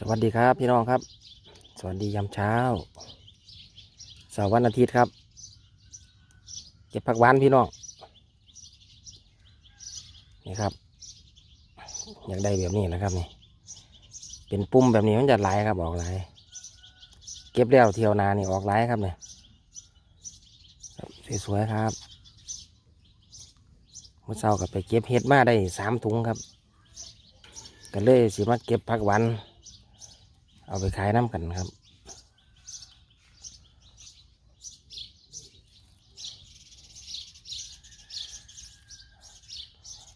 สวัสดีครับพี่น้องครับ สวัสดียามเช้าเสาร์วันอาทิตย์ครับ เก็บผักหวานพี่น้องนี่ครับ อยากได้แบบนี้นะครับนี่ เป็นปุ่มแบบนี้มันจะไหลายครับออกไหลายเก็บแล้วเที่ยวนานี่ออกไหลายครับเนี่ยสวยๆครับเมื่อเช้ากับไปเก็บเห็ดมาได้สามถุงครับก็เลยสิมาเก็บผักหวาน เอาไปขายน้ำกันครับ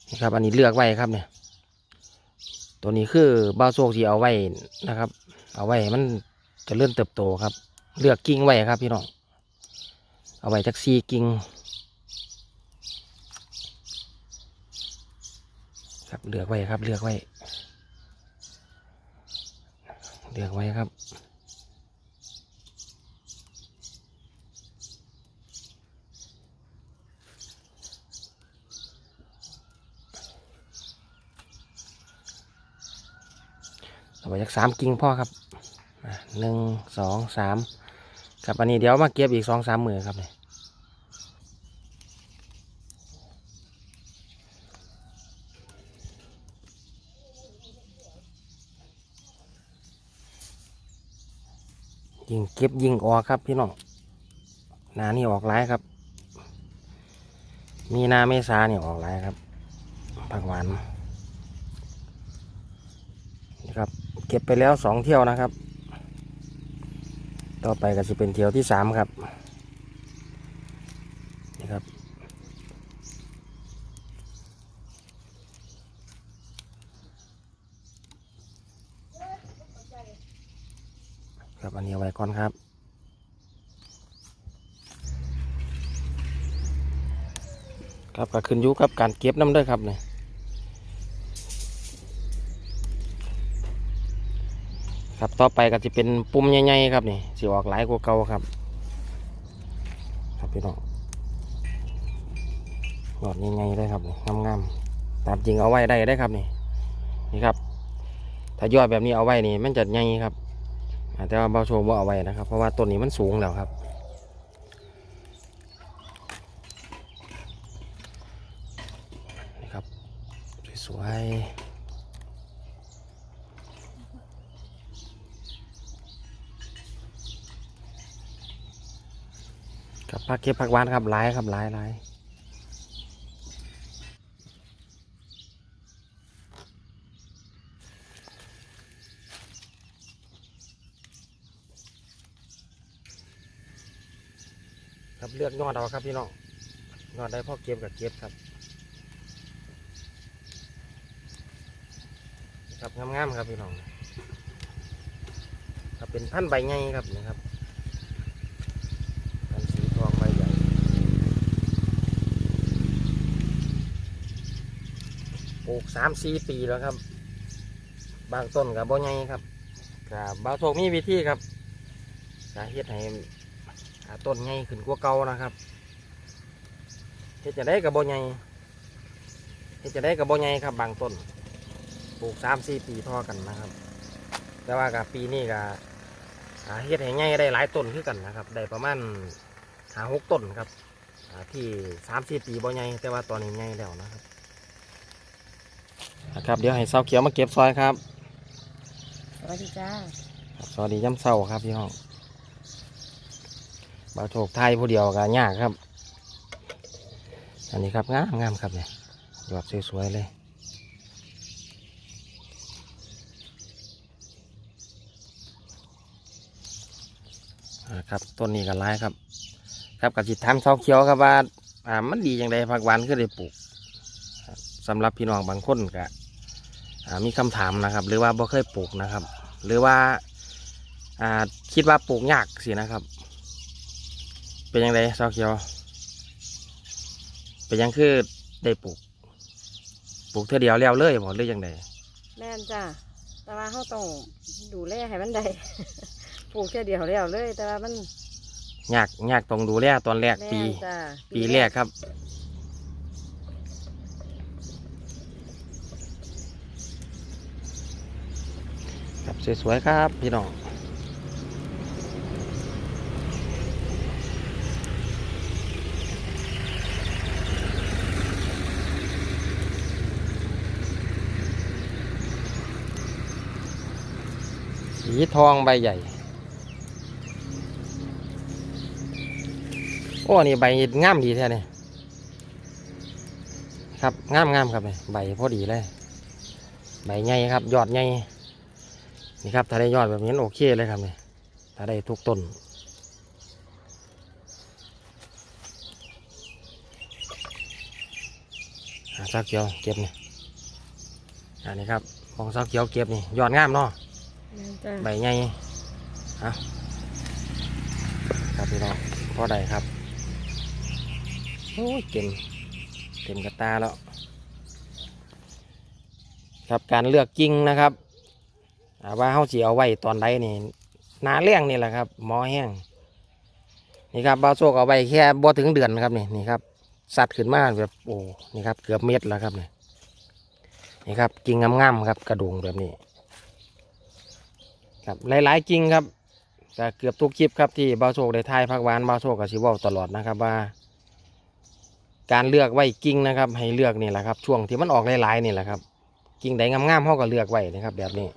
นี่ครับ อันนี้เลือกไว้ครับเนี่ย ตัวนี้คือบ้าโซกที่เอาไว้นะครับ เอาไว้มันจะเลื่อนเติบโตครับ เลือกกิ่งไว้ครับพี่น้อง เอาไว้จักซีกิ่งครับเลือกไว้ครับเลือกไว้ เลือกไว้ครับเอาไปจากสามกิ่งพ่อครับหนึ่งสองสามครับอันนี้เดี๋ยวมาเก็บอีกสองสามมือครับเนี่ยยิง เก็บยิงออกครับพี่น้องนานี่ออกไลายครับ มีนาเมษาเนี่ยออกไลายครับผักหวานนี่ครับ เก็บไปแล้วสองเที่ยวนะครับ ต่อไปก็จะเป็นเที่ยวที่สามครับ นี่ครับ ครับอันนี้เอาไว้ ก่อนครับ ครับก็ขึ้นอยู่กับการเก็บน้ำด้วยครับเนี่ยครับต่อไปก็จะเป็นปุ่มใหญ่ๆครับนี่สิออกหลายกว่าเก่าครับ ครับพี่น้องหลอดใหญ่ๆเลยครับนี่งามๆตามจริงเอาไว้ได้ได้ครับนี่นี่ครับ ถ้ายอดแบบนี้เอาไว้นี่มันจะใหญ่ครับ แต่ว่าเบาโชว์ว่าเอาไว้นะครับ เพราะว่าต้นนี้มันสูงแล้วครับ นี่ครับ สวยๆครับผักเก็บผักหวานครับหลายครับหลายหลาย ครับเลือกยอดเอาครับพี่น้องยอดได้พ่อเก็บกับเก็บครับครับงามๆครับพี่น้องครับเป็นพันใบไงครับนะครับพันสีทองใบใหญ่ปลูกสามสี่ปีแล้วครับ บางต้นกับบ่ใหญ่ครับกับบางโศกมีวิธีครับจะเฮ็ดให้อ่ ต้นใหญ่ขึ้นกว่าเก่านะครับเฮ็ดจะได้กับบ่ใหญ่เฮ็ดจะได้กับบ่ใหญ่ครับบางต้นปลูกสามสี่ปีพอกันนะครับ แต่ว่ากับปีนี้กับอ่าเฮ็ดให้ง่ายได้หลายต้นคือกันนะครับ ได้ประมาณหาหกต้นครับอ่าที่สามสี่ปีบ่ใหญ่แต่ว่าตอนนี้ใหญ่แล้วนะครับนะครับเดี๋ยวให้เสาเขียวมาเก็บซอยครับ สวัสดีจ้าครับสวัสดีย่ำเสาครับพี่น้อง บาโชคไทยผู้เดียวก็ยากครับ อันนี้ครับงามงามครับเนี่ยดอกสวยๆเลยครับต้นนี้ก็ร้ายครับ ครับกับจิตทำเสาเขียวครับว่าอ่ามันดีอย่างไรผักหวานก็ได้ปลูกครับสำหรับพี่น้องบางคนก็อ่ามีคำถามนะครับ หรือว่าบ่เคยปลูกนะครับ หรือว่าอ่าคิดว่าปลูกยากสินะครับ เป็นยังไงเสาเขียว เป็นยังคือได้ปลูก ปลูกเท่าเดียวแล้วเลยบ่หรือยังไงแม่นจ้าแต่ว่าเขาต้องดูแลให้มันได้ ปลูกแค่เดียวแล้วเลย แต่ว่ามันยากยากต้องดูแลตอนแรกแม่ปีนจ้าปีแรกครับคครับสวยๆครับพี่น้อง ทองใบใหญ่ โอ้นี่ใบงามดีแท้เนี่ยครับงามงามครับเนี่ยใบพอดีเลย ใบใหญ่ครับ ยอดใหญ่นี่ครับถ้าได้ยอดแบบนี้โอเคเลยครับเนี่ยถ้าได้ทุกต้นหาซักเขียวเก็บนี่อันนี้ครับของซักเขียวเก็บนี่ยอดงามเนาะ ใบใหญ่ฮะครับพี่น้องพอได้ครับโอ้ยเต็มเต็มกระตาแล้วครับการเลือกกิ่งนะครับอ่าว่าเขาจะเอาไว้ตอนใดนี่นาเลี้ยงนี่แหละครับหมอแห้งนี่ครับบาโซกเอาไว้แค่บ่ถึงเดือนครับนี่นี่ครับสัตว์ขึ้นมาแบบโอ้นี่ครับเกือบเม็ดแล้วครับนี่นี่ครับกิ่งงามๆครับกระดูงแบบนี้ ครับหลายๆกิ่งครับก็เกือบทุกคลิปครับที่บาวโชคได้ทายพักหวานบาวโชคกับสิว่าตลอดนะครับว่า การเลือกไว้กิ่งนะครับ ให้เลือกนี่แหละครับ ช่วงที่มันออกหลายๆนี่แหละครับ กิ่งใดงามๆเขาก็เลือกไว้นะครับ แบบนี้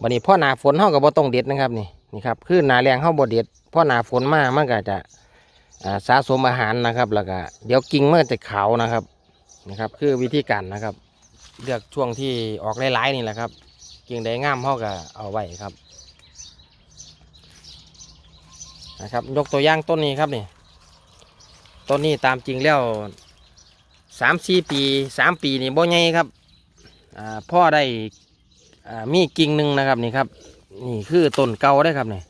วันนี้พ่อหนาฝนเขาก็บ่ต้องเด็ดนะครับนี่นี่ครับคือหนาแรงเขาบ่เด็ดพ่อหนาฝนมากมันก็จะอ่าสะสมอาหารนะครับ แล้วก็เดี๋ยวกิ่งมันจะขาวนะครับนะครับ คือวิธีการนะครับ เลือกช่วงที่ออกหลายๆนี่แหละครับ กิ่งใดงามเขาก็เอาไว้ครับนะครับยกตัวอย่างต้นนี้ครับนี่ต้นนี้ตามจริงแล้วสามสี่ปีสามปีนี่บ่ใหญ่ครับพ่อได้มีกิ่งหนึ่งนะครับนี่ครับนี่คือต้นเก่าได้ครับนี่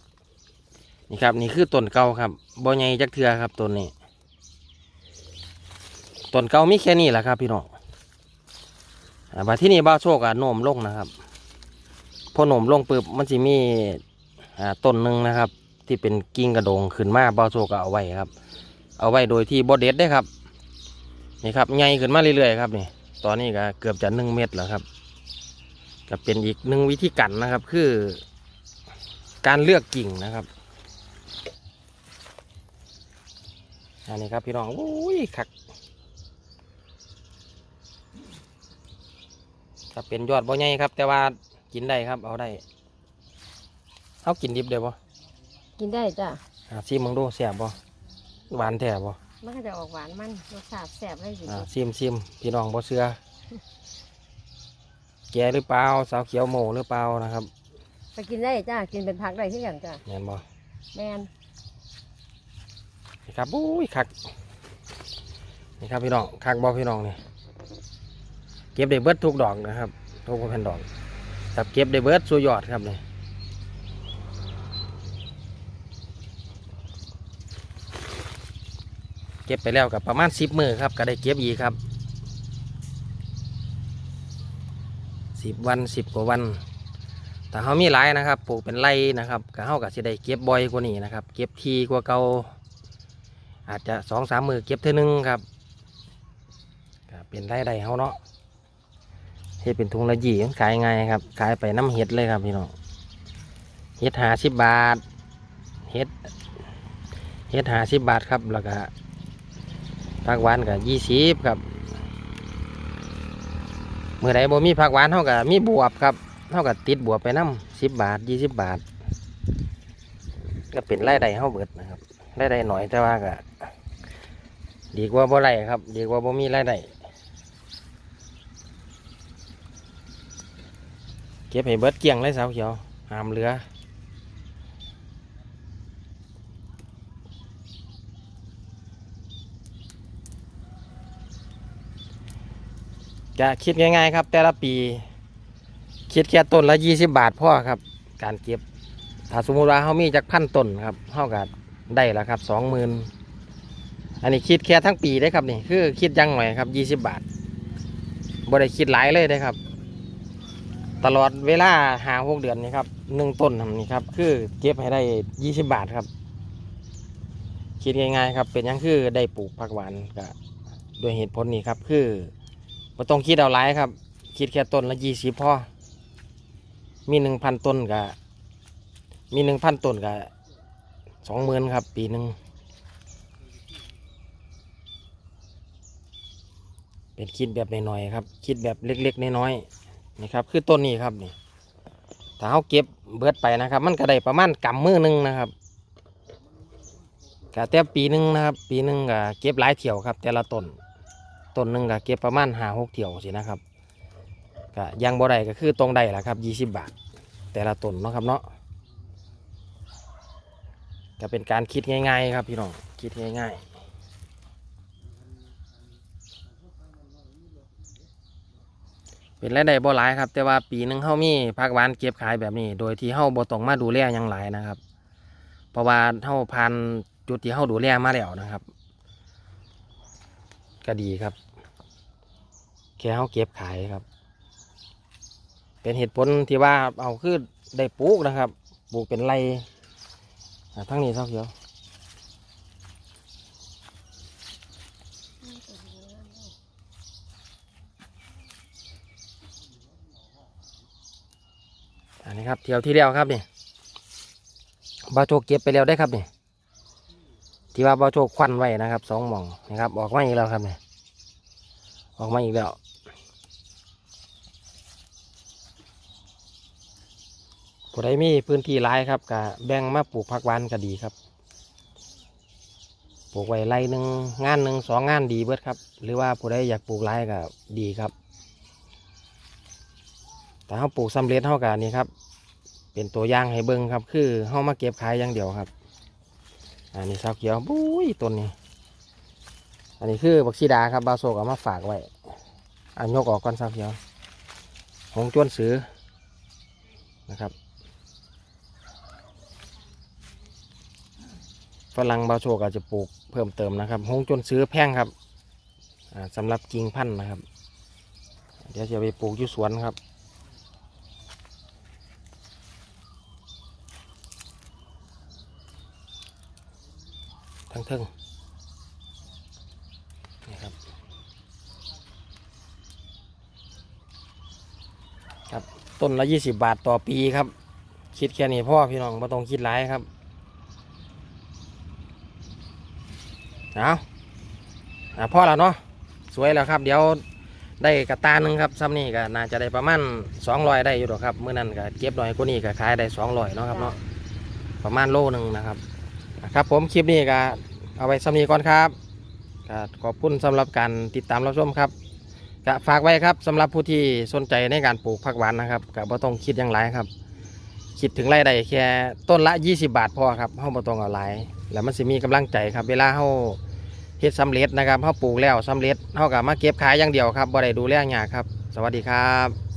นี่ครับนี่คือต้นเก่าครับบ่ใหญ่จักเทือครับต้นนี้ต้นเก่ามีแค่นี้แหละครับพี่น้องอ่าที่นี่บ้าโชคอะโน้มลงนะครับ พอหนมลงปึ๊บมันจะมีต้นหนึ่งนะครับ ที่เป็นกิ่งกระโดงขึ้นมาเบาโซก็เอาไว้ครับ เอาไว้โดยที่บดเด็ดได้ครับนี่ครับใหญ่ขึ้นมาเรื่อยๆครับนี่ตอนนี้ก็เกือบจะหนึ่งเมตรแล้วครับก็เป็นอีกหนึ่งวิธีการนะครับ คือ การเลือกกิ่งนะครับอันนี้ครับพี่น้องอุ้ยคักก็เป็นยอดบ่ใหญ่ครับ แต่ว่า กินได้ครับ เอาได้เอากินดิบได้บ่กินได้จ้าอ่าซิมมึงดูแซ่บบ่หวานแท้บ่มันก็จะออกหวานมันรสชาติแซ่บเลยสิอ่าซิมซิมพี่น้องบ่เชื่อแกหรือเปล่าสาวเขียวโมหรือเปล่านะครับไปกินได้จ้ากินเป็นผักได้ที่อย่างจ้าเห็นบ่แมนนี่ครับอุ้ยคักนี่ครับพี่น้องคักบ่พี่น้องนี่เก็บได้เบิดทุกดอกนะครับทุกแผ่นดอก ครับเก็บได้เบิดสูยอดครับนี่เก็บไปแล้วกับประมาณสิบมือครับ ก็ได้เก็บอีกครับสิบวันสิบกว่าวัน แต่เขามีหลายนะครับ ปลูกเป็นไร่นะครับก็เขาก็สิได้เก็บบ่อยกว่านี้นะครับ เก็บทีกว่าเก่าอาจจะสองสามมือเก็บเท่านึงครับก็เป็นไร่ใดเขาเนาะ เฮ็ดเป็นทุงละยี่ขายไงายครับ ขายไปน้ำเห็ดเลยครับพี่น้อง เห็ดหาสิบบาท เห็ด เห็ดหาสิบบาทครับ แล้วก็ผักหวานก็ยี่สิบครับ เมื่อใดบ่มีผักหวานเท่ากับมีบวบครับเท่ากับติดบวกไปน้ำสิบบาทยี่สิบบาท ก็เป็นรายได้เท่าเบิดนะครับรายได้หน่อยแต่ว่าก็ดีกว่าบ่ไรครับ ดีกว่าบ่มีรายได้ เก็บให้เบิดเกียงเลยสาวเขียวหามเหลือจะคิดง่ายๆครับ แต่ละปี คิดแค่ต้นละยี่สิบบาทพ่อครับ การเก็บ ถ้าสมมติว่าเขามีจากพันต้นครับเขาก็ได้แล้วครับสองหมื่นอันนี้คิดแค่ทั้งปีได้ครับนี่คือคิดยังหน่อยครับยี่สิบบาทบ่ได้คิดหลายเลยได้ครับ ตลอดเวลาหาหกเดือนนี่ครับหนึ่งต้นทำนี่ครับคือเก็บให้ได้ยี่สิบบาทครับ คิดง่ายๆครับ เป็นยังคือได้ปลูกผักหวานก็ด้วยเหตุผลนี้ครับ คือบ่ต้องคิดเอาหลายครับ คิดแค่ต้นละยี่สิบพอมีหนึ่งพันต้นกับมีหนึ่งพันต้นกับสองหมื่นครับ ปีหนึ่งเป็นคิดแบบน้อยๆครับ คิดแบบเล็กๆน้อยๆ นี่ครับคือต้นนี้ครับนี่ถ้าเขาเก็บเบิดไปนะครับ มันก็ได้ประมาณกำมือหนึงนะครับก็แต่ปีหนึ่งนะครับ ปีหนึ่งก็เก็บหลายเที่ยวครับ แต่ละต้นต้นหนึ่งก็เก็บประมาณห้าหกเที่ยวสินะครับก็ยังบ่ได้ก็คือตรงได้แหละครับยี่สิบบาท แต่ละต้นเนาะครับเนาะก็เป็นการคิดง่าย ๆ ครับพี่น้องคิดง่าย ๆ เป็นรายได้บ่หลายครับ แต่ว่าปีหนึ่งเฮามีผักหวานเก็บขายแบบนี้ โดยที่เฮาบ่ต้องมาดูแลยังหลายนะครับ เพราะว่าเฮาผ่านจุดที่เฮาดูแลมาแล้วนะครับ ก็ดีครับ แค่เฮาเก็บขายครับ เป็นเหตุผลที่ว่าเอาคือได้ปลูกนะครับ ปลูกเป็นไรทั้งนี้เท่าเขียว นนี้ครับเที่ยวที่แล้วครับนี่บาโจกเก็บไปแล้วได้ครับนี่ที่ว่าบาโจกควันไว้นะครับสองหม่องนะครับ ออกมาอีกแล้วครับนี่ออกมาอีกแล้วผู้ใดมีพื้นที่หลายครับก็แบ่งมาปลูกผักหวานก็ดีครับปลูกไว้ไร่หนึ่งงานหนึ่งสองงานดีเบิดครับ หรือว่าผู้ใดอยากปลูกหลายก็ดีครับ แต่เขาปลูกสำเร็จเท่ากันนี่ครับ เป็นตัวอย่างให้เบิ้งครับ คือเขามาเก็บขายอย่างเดียวครับ อันนี้ซาวเขียวบุ้ยต้นนี้ อันนี้คือบักซีดาครับบาโซกเอามาฝากไว้อันยกออกก่อนซาวเขียวหงจวนสือนะครับฝรั่งบาโชกอาจจะปลูกเพิ่มเติมนะครับหงจนซื้อแพงครับอ่าสำหรับกิ่งพันธุ์นะครับ เดี๋ยวจะไปปลูกอยู่สวนครับ ทั้งเทิงนี่ครับ ครับต้นละยี่สิบบาทต่อปีครับ คิดแค่นี้พ่อพี่น้องไม่ต้องคิดหลายครับเอาอะพ่อแล้วเนาะสวยแล้วครับ เดี๋ยวได้กระตาหนึ่งครับซ้ำนี่ก็น่าจะได้ประมาณสองร้อยได้อยู่หรอกครับเมื่อนั้นก็เก็บหน่อยกว่านี้ก็ขายได้สองร้อยเนาะครับเนาะประมาณโลหนึ่งนะครับ ครับผมคลิปนี้ก็ เอาไว้ซ้ำนีก่อนครับขอบคุณสำหรับการติดตามรับชมครับก็ฝากไว้ครับสำหรับผู้ที่สนใจในการปลูกผักหวานนะครับก็บ่ต้องคิดอย่างไรครับ คิดถึงไรายได้แค่ต้นละ 20 บาทพอครับเฮาบ่ต้องเอาหลายแล้วมันสิมีกำลังใจครับ เวลาเฮาเฮ็ดสำเร็จนะครับเฮาปลูกแล้วสำเร็จเฮาก็มาเก็บขายอย่างเดียวครับบ่ได้ดูแลยากครับ สวัสดีครับ